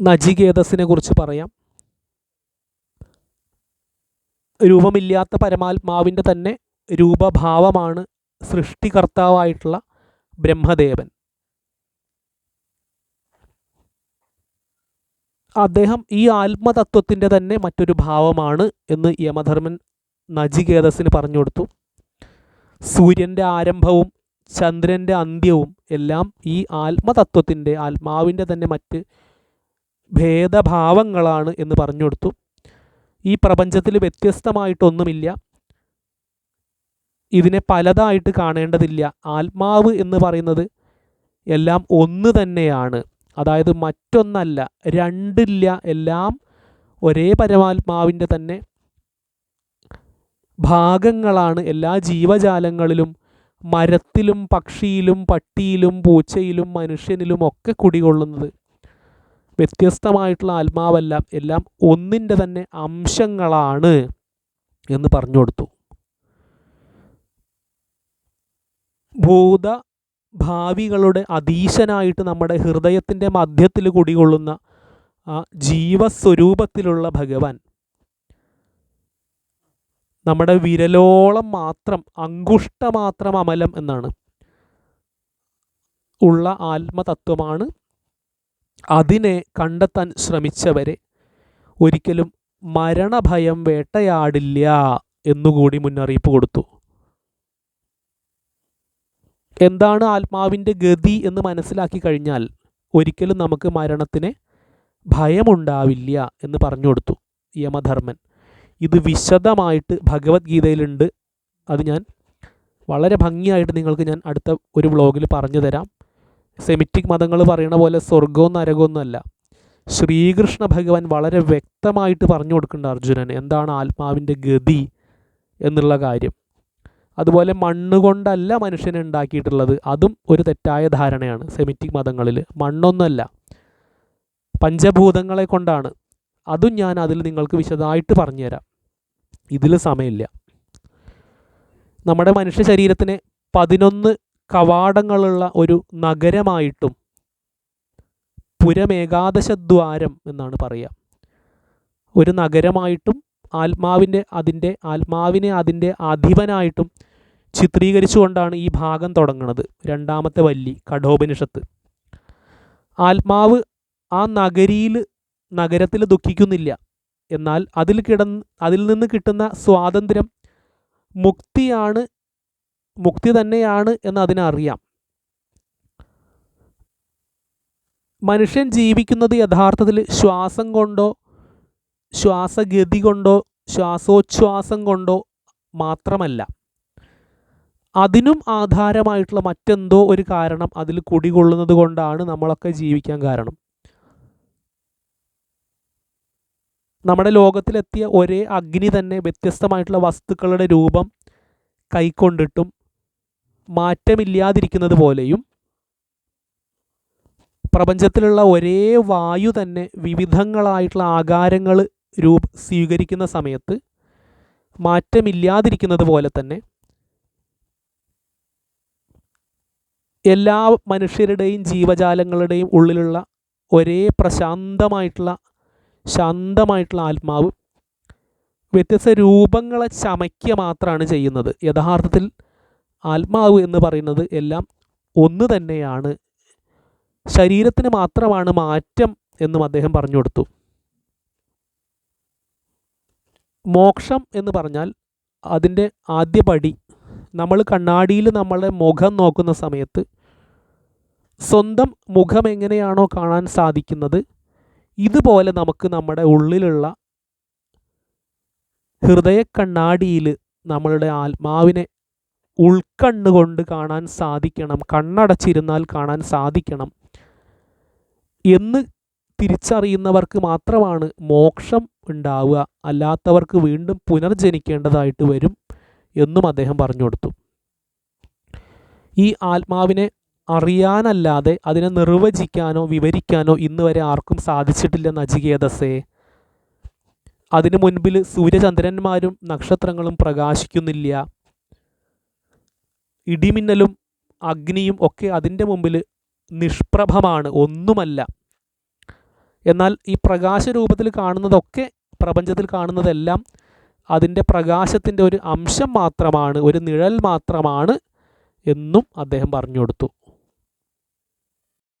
നജികേതസിനെ കുറിച്ച് പറയാം. രൂപമില്ലാത്ത പരമാത്മാവിന്റെ തന്നെ രൂപഭാവമാണ് സൃഷ്ടികർത്താവായിട്ടുള്ള ബ്രഹ്മദേവൻ. അദ്ദേഹം ഈ ആത്മതത്വത്തിന്റെ തന്നെ മറ്റൊരു ഭാവമാണ് എന്ന് യമധർമ്മൻ നജികേതസിന് പറഞ്ഞു കൊടുത്തു. സൂര്യന്റെ ആരംഭവും ചന്ദ്രന്റെ അന്ത്യവും എല്ലാം ഈ ആത്മതത്വത്തിന്റെ ആത്മാവിന്റെ തന്നെ മറ്റ് ഭേദഭാവങ്ങളാണ് എന്ന് പറഞ്ഞു കൊടുത്തു. ഈ പ്രപഞ്ചത്തിൽ വ്യത്യസ്തമായിട്ടൊന്നുമില്ല. ഇതിനെ പലതായിട്ട് കാണേണ്ടതില്ല. ആത്മാവ് എന്ന് പറയുന്നത് എല്ലാം ഒന്ന് തന്നെയാണ്. അതായത് മറ്റൊന്നല്ല രണ്ടില്ല എല്ലാം ഒരേ പരമാത്മാവിന്റെ തന്നെ ഭാഗങ്ങളാണ്. എല്ലാ ജീവജാലങ്ങളിലും മരത്തിലും പക്ഷിയിലും പട്ടിയിലും പൂച്ചയിലും മനുഷ്യനിലും ഒക്കെ കുടികൊള്ളുന്നത്. വ്യത്യസ്തമായിട്ടുള്ള ആത്മാവെല്ലാം എല്ലാം ഒന്നിന്റെ തന്നെ അംശങ്ങളാണ് എന്ന് പറഞ്ഞു കൊടുത്തു. ഭൂത ഭാവികളുടെ അതീശനായിട്ട് നമ്മുടെ ഹൃദയത്തിന്റെ മധ്യത്തിൽ കുടികൊള്ളുന്ന ആ ജീവസ്വരൂപത്തിലുള്ള ഭഗവാൻ നമ്മുടെ വിരലോളം മാത്രം അങ്കുഷ്ടമാത്രം അമലം എന്നാണ്. ഉള്ള ആത്മതത്വമാണ് അതിനെ കണ്ടെത്താൻ ശ്രമിച്ചവരെ ഒരിക്കലും മരണഭയം വേട്ടയാടില്ല എന്നുകൂടി മുന്നറിയിപ്പ് കൊടുത്തു. എന്താണ് ആത്മാവിന്റെ ഗതി എന്ന് മനസ്സിലാക്കി കഴിഞ്ഞാൽ ഒരിക്കലും നമുക്ക് മരണത്തിന് ഭയമുണ്ടാവില്ല എന്ന് പറഞ്ഞു കൊടുത്തു യമധർമ്മൻ. ഇത് വിശദമായിട്ട് ഭഗവത്ഗീതയിലുണ്ട്. അത് ഞാൻ വളരെ ഭംഗിയായിട്ട് നിങ്ങൾക്ക് ഞാൻ അടുത്ത ഒരു വ്ളോഗിൽ പറഞ്ഞു തരാം. സെമിറ്റിക് മതങ്ങൾ പറയണ പോലെ സ്വർഗവും നരകമൊന്നും അല്ല. ശ്രീകൃഷ്ണ ഭഗവാൻ വളരെ വ്യക്തമായിട്ട് പറഞ്ഞു കൊടുക്കുന്നുണ്ട് അർജുനൻ എന്താണ് ആത്മാവിന്റെ ഗതി എന്നുള്ള കാര്യം. അതുപോലെ മണ്ണ് കൊണ്ടല്ല മനുഷ്യനെ ഉണ്ടാക്കിയിട്ടുള്ളത്. അതും ഒരു തെറ്റായ ധാരണയാണ് സെമിറ്റിക് മതങ്ങളിൽ. മണ്ണൊന്നുമല്ല. പഞ്ചഭൂതങ്ങളെ കൊണ്ടാണ്. അതും ഞാൻ അതിൽ നിങ്ങൾക്ക് വിശദമായിട്ട് പറഞ്ഞുതരാം. ഇതിൽ സമയമില്ല. നമ്മുടെ മനുഷ്യ ശരീരത്തിന് പതിനൊന്ന് കവാടങ്ങളുള്ള ഒരു നഗരമായിട്ടും പുരമേകാദശദ്വാരം എന്നാണ് പറയുക. ഒരു നഗരമായിട്ടും ആത്മാവിന്റെ അതിന്റെ ആത്മാവിനെ അതിന്റെ അധിപനായിട്ടും ചിത്രീകരിച്ചുകൊണ്ടാണ് ഈ ഭാഗം തുടങ്ങുന്നത് രണ്ടാമത്തെ വല്ലി കഠോപനിഷത്ത്. ആത്മാവ് ആ നഗരിയിൽ നഗരത്തിൽ ദുഃഖിക്കുന്നില്ല. എന്നാൽ അതിൽ കിടന്ന് അതിൽ നിന്ന് കിട്ടുന്ന സ്വാതന്ത്ര്യം മുക്തിയാണ് മുക്തി തന്നെയാണ് എന്ന് അതിനറിയാം മനുഷ്യൻ ജീവിക്കുന്നത് യഥാർത്ഥത്തിൽ ശ്വാസം കൊണ്ടോ ശ്വാസഗതി കൊണ്ടോ ശ്വാസോച്ഛ്വാസം കൊണ്ടോ മാത്രമല്ല. അതിനും ആധാരമായിട്ടുള്ള മറ്റെന്തോ ഒരു കാരണം അതിൽ കുടികൊള്ളുന്നത് കൊണ്ടാണ് നമ്മളൊക്കെ ജീവിക്കാൻ കാരണം. നമ്മുടെ ലോകത്തിലെത്തിയ ഒരേ അഗ്നി തന്നെ വ്യത്യസ്തമായിട്ടുള്ള വസ്തുക്കളുടെ രൂപം കൈക്കൊണ്ടിട്ടും മാറ്റമില്ലാതിരിക്കുന്നത് പോലെയും പ്രപഞ്ചത്തിലുള്ള ഒരേ വായു തന്നെ വിവിധങ്ങളായിട്ടുള്ള ആകാരങ്ങൾ രൂപ സ്വീകരിക്കുന്ന സമയത്ത് മാറ്റമില്ലാതിരിക്കുന്നത് പോലെ തന്നെ എല്ലാ മനുഷ്യരുടെയും ജീവജാലങ്ങളുടെയും ഉള്ളിലുള്ള ഒരേ പ്രശാന്തമായിട്ടുള്ള ശാന്തമായിട്ടുള്ള ആത്മാവ് വ്യത്യസ്ത രൂപങ്ങളെ ചമയ്ക്കുക മാത്രമാണ് ചെയ്യുന്നത്. യഥാർത്ഥത്തിൽ ആത്മാവ് എന്ന് പറയുന്നത് എല്ലാം ഒന്ന് തന്നെയാണ്. ശരീരത്തിന് മാത്രമാണ് മാറ്റം എന്നും അദ്ദേഹം പറഞ്ഞു കൊടുത്തു. മോക്ഷം എന്ന് പറഞ്ഞാൽ അതിന്റെ ആദ്യ പടി. നമ്മൾ കണ്ണാടിയിൽ നമ്മളെ മുഖം നോക്കുന്ന സമയത്ത് സ്വന്തം മുഖം എങ്ങനെയാണോ കാണാൻ സാധിക്കുന്നത് ഇതുപോലെ നമുക്ക് നമ്മുടെ ഉള്ളിലുള്ള ഹൃദയ കണ്ണാടിയിൽ നമ്മളുടെ ആത്മാവിനെ ഉൾക്കണ്ണുകൊണ്ട് കാണാൻ സാധിക്കണം കണ്ണടച്ചിരുന്നാൽ കാണാൻ സാധിക്കണം എന്ന് തിരിച്ചറിയുന്നവർക്ക് മാത്രമാണ് മോക്ഷം ഉണ്ടാവുക. അല്ലാത്തവർക്ക് വീണ്ടും പുനർജനിക്കേണ്ടതായിട്ട് വരും എന്നും അദ്ദേഹം പറഞ്ഞു കൊടുത്തു. ഈ ആത്മാവിനെ അറിയാനല്ലാതെ അതിനെ നിർവചിക്കാനോ വിവരിക്കാനോ ഇന്ന് വരെ ആർക്കും സാധിച്ചിട്ടില്ല നചികേതസേ. അതിനു മുൻപിൽ സൂര്യചന്ദ്രന്മാരും നക്ഷത്രങ്ങളും പ്രകാശിക്കുന്നില്ല. ഇടിമിന്നലും അഗ്നിയും ഒക്കെ അതിന്റെ മുമ്പിൽ നിഷ്പ്രഭമാണ് ഒന്നുമല്ല. എന്നാൽ ഈ പ്രകാശ രൂപത്തിൽ കാണുന്നതൊക്കെ പ്രപഞ്ചത്തിൽ കാണുന്നതെല്ലാം അതിന്റെ പ്രകാശത്തിന്റെ ഒരു അംശം മാത്രമാണ് ഒരു നിഴൽ മാത്രമാണ് എന്നും അദ്ദേഹം പറഞ്ഞു കൊടുത്തു.